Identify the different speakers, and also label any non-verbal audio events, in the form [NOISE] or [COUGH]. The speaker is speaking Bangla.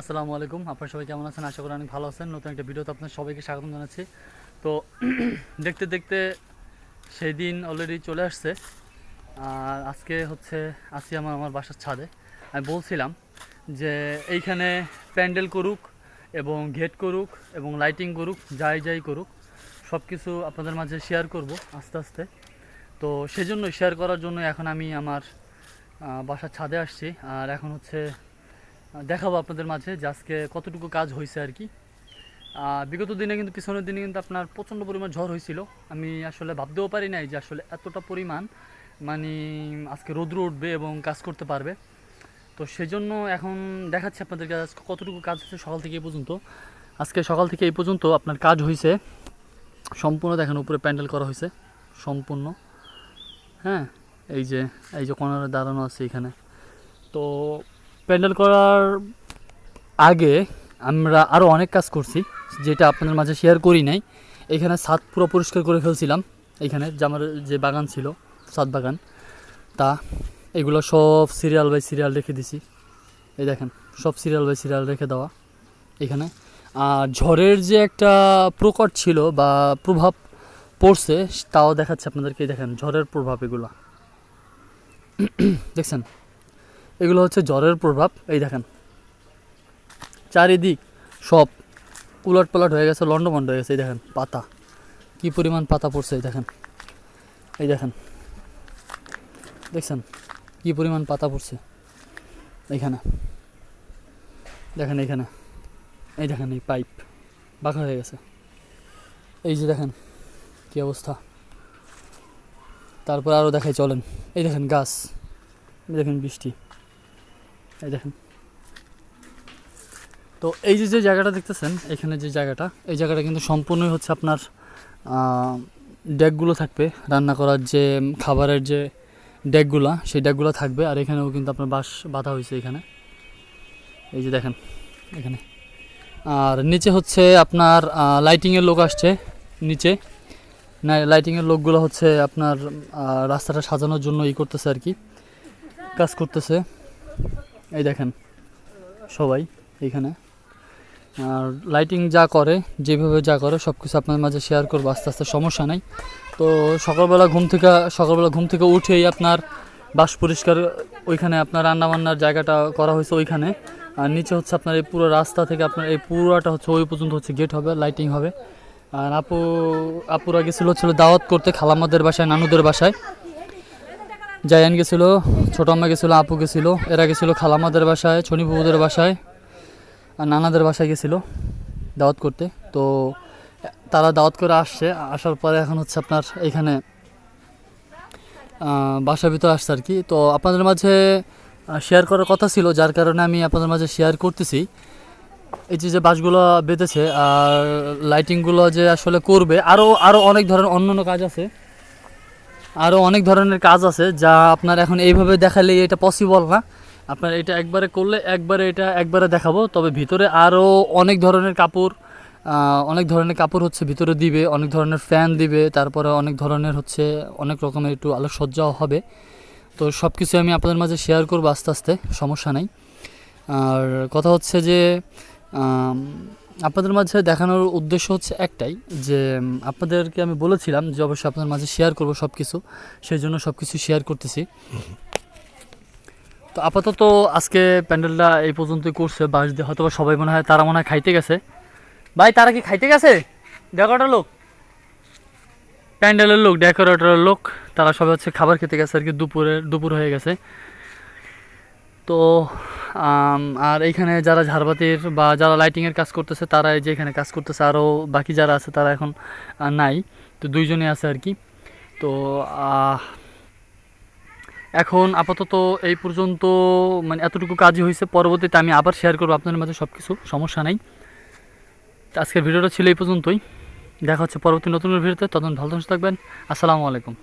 Speaker 1: আসসালামু আলাইকুম। আপনারা সবাই কেমন আছেন? আশা করি অনেক ভালো আছেন। নতুন একটা ভিডিওতে আপনার সবাইকে স্বাগত জানাচ্ছি। তো [CLEARS THROAT] দেখতে দেখতে সেই দিন অলরেডি চলে আসছে। আর আজকে হচ্ছে আসি আমার আমার বাসার ছাদে। আমি বলছিলাম যে এইখানে প্যান্ডেল করুক এবং গেট করুক এবং লাইটিং করুক, যাই যাই করুক সব কিছু আপনাদের মাঝে শেয়ার করব আস্তে আস্তে। তো সেজন্য শেয়ার করার জন্য এখন আমি আমার বাসার ছাদে আসছি। আর এখন হচ্ছে দেখাবো আপনাদের মাঝে যে আজকে কতটুকু কাজ হয়েছে আর কি। বিগত দিনে কিন্তু, পিছনের দিনে কিন্তু আপনার প্রচণ্ড পরিমাণ ঝড় হয়েছিল আমি আসলে ভাবতেও পারি নাই যে আসলে এতটা পরিমাণ মানে আজকে রৌদ্র উঠবে এবং কাজ করতে পারবে। তো সেজন্য এখন দেখাচ্ছি আপনাদেরকে আজকে কতটুকু কাজ হচ্ছে সকাল থেকে এই পর্যন্ত। আজকে সকাল থেকে এই পর্যন্ত আপনার কাজ হয়েছে সম্পূর্ণ দেখেন উপরে প্যান্ডেল করা হয়েছে সম্পূর্ণ। হ্যাঁ এই যে এই যে কোনারে দাঁড়ানো আছে এখানে। তো প্যান্ডেল করার আগে আমরা আরও অনেক কাজ করছি, যেটা আপনাদের মাঝে শেয়ার করি নাই। এখানে ছাদ পুরো পরিষ্কার করে ফেলছিলাম। এখানে যে আমার যে বাগান ছিল, ছাদ বাগান, তা এগুলো সব সিরিয়াল বাই সিরিয়াল রেখে দিছি। এই দেখেন, সব সিরিয়াল বাই সিরিয়াল রেখে দেওয়া এখানে। আর ঝড়ের যে একটা প্রকট ছিল বা প্রভাব পড়ছে, তাও দেখাচ্ছে আপনাদেরকে। দেখেন, ঝড়ের প্রভাব এগুলো। [CLEARS THROAT] দেখছেন? এগুলো হচ্ছে জ্বরের প্রভাব, এই দেখেন। চারিদিক সব উলট পালট হয়ে গেছে লন্ডভন্ড হয়ে গেছে, এই দেখেন, পাতা। কি পরিমাণ পাতা পড়ছে, এই দেখেন। এই দেখেন। দেখছেন? কি পরিমাণ পাতা পড়ছে? এইখানে। দেখেন এইখানে। এই দেখেন এই পাইপ, বাঁকা হয়ে গেছে। এই যে দেখেন কি অবস্থা। তারপর আরও দেখাই, চলেন। এই দেখেন গাছ দেখেন বৃষ্টি। এই দেখেন। তো এই যে যে জায়গাটা দেখতেছেন, এখানে যে জায়গাটা, এই জায়গাটা কিন্তু সম্পূর্ণই হচ্ছে আপনার ডেকগুলো থাকবে। রান্না করার যে খাবারের যে ডেকগুলো, সেই ডেকগুলো থাকবে। আর এখানেও কিন্তু আপনার বাঁশ বাঁধা হয়েছে এখানে। এই যে দেখেন, এখানে। আর নিচে হচ্ছে আপনার লাইটিংয়ের লোক আসছে নিচে। না, লাইটিংয়ের লোকগুলো হচ্ছে আপনার রাস্তাটা সাজানোর জন্য ই করতেছে আর কি। কাজ করতেছে। এই দেখেন, সবাই এইখানে। আর লাইটিং যা করে, যেভাবে যা করে সব কিছু আপনার মাঝে শেয়ার করব, আস্তে আস্তে সমস্যা নেই। তো সকালবেলা ঘুম থেকে, সকালবেলা ঘুম থেকে উঠেই আপনার বাস পরিষ্কার, ওইখানে আপনার রান্নাবান্নার জায়গাটা করা হয়েছে ওইখানে। আর নিচে হচ্ছে আপনার এই পুরো রাস্তা থেকে আপনার এই পুরোটা হচ্ছে, ওই পর্যন্ত হচ্ছে গেট হবে লাইটিং হবে। আর আপু, আপুরা গেছিল ছিল দাওয়াত করতে খালামাদের বাসায়, নানুদের বাসায়। জায়ান গেছিল ছোট আম্মা গেছিল, আপু গেছিল, এরা গেছিল খালামাদের বাসায় ছনি বাবুদের বাসায়, আর নানাদের বাসায় গেছিল দাওয়াত করতে। তো তারা দাওয়াত করে আসছে, আসার পরে এখন হচ্ছে আপনার এখানে বাসার ভিতরে আসছে আর কি। তো আপনাদের মাঝে শেয়ার করার কথা ছিল, যার কারণে আমি আপনাদের মাঝে শেয়ার করতেছি। এই যে যে বাসগুলো বেঁধেছে, আর লাইটিংগুলো যে আসলে করবে আরও আরও অনেক ধরনের অন্য অন্য কাজ আছে। আরও অনেক ধরনের কাজ আছে যা আপনার এখন এইভাবে দেখালে এটা পসিবল না। আপনার এটা একবারে করলে একবারে এটা একবারে দেখাবো, তবে ভিতরে আরও অনেক ধরনের কাপড় অনেক ধরনের কাপড় হচ্ছে ভিতরে দিবে, অনেক ধরনের ফ্যান দিবে, তারপরে অনেক ধরনের হচ্ছে অনেক রকমের একটু আলোকসজ্জাও হবে। তো সব কিছু আমি আপনাদের মাঝে শেয়ার করব আস্তে আস্তে, সমস্যা নাই। আর কথা হচ্ছে যে আপনাদের মাঝে দেখানোর উদ্দেশ্য হচ্ছে একটাই, যে আপনাদেরকে আমি বলেছিলাম যে অবশ্যই আপনাদের মাঝে শেয়ার করব সব কিছু সেই জন্য সব কিছু শেয়ার করতেছি। তো আপাতত আজকে প্যান্ডেলটা এই পর্যন্তই করছে বাস দিয়ে হয়তো সবাই মনে হয়, তারা মনে হয় খাইতে গেছে। ভাই, তারা কি খাইতে গেছে? ডেকোরেটর লোক? প্যান্ডেলের লোক ডেকোরেটরের লোক, তারা সবাই হচ্ছে খাবার খেতে গেছে আর কি, দুপুরে, দুপুর হয়ে গেছে। তো আর এইখানে যারা ঝাড়বাতির বা যারা লাইটিংয়ের কাজ করতেছে তারা যে এখানে কাজ করতেছে আরও বাকি যারা আছে, তারা এখন নাই। তো দুইজনে আছে আর কি। তো এখন আপাতত এই পর্যন্ত মানে এতটুকু কাজই হয়েছে। পরবর্তীতে আমি আবার শেয়ার করব আপনাদের মাঝে সব কিছু সমস্যা নাই। আজকের ভিডিওটা ছিল এই পর্যন্তই। দেখা হচ্ছে পরবর্তী নতুন ভিডিওতে। তখন ভালো থাকবেন। আসসালামু আলাইকুম।